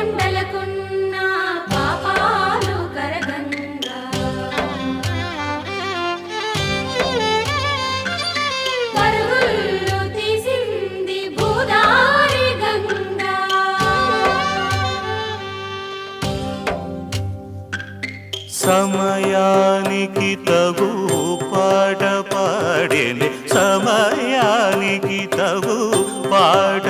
కొండలకున్న పాపాలు కరగంగా. పరుగులు తీసింది భూదారి గంగా. సమయానికి తగు పాట పాడేనే సమయానికి తగు పాట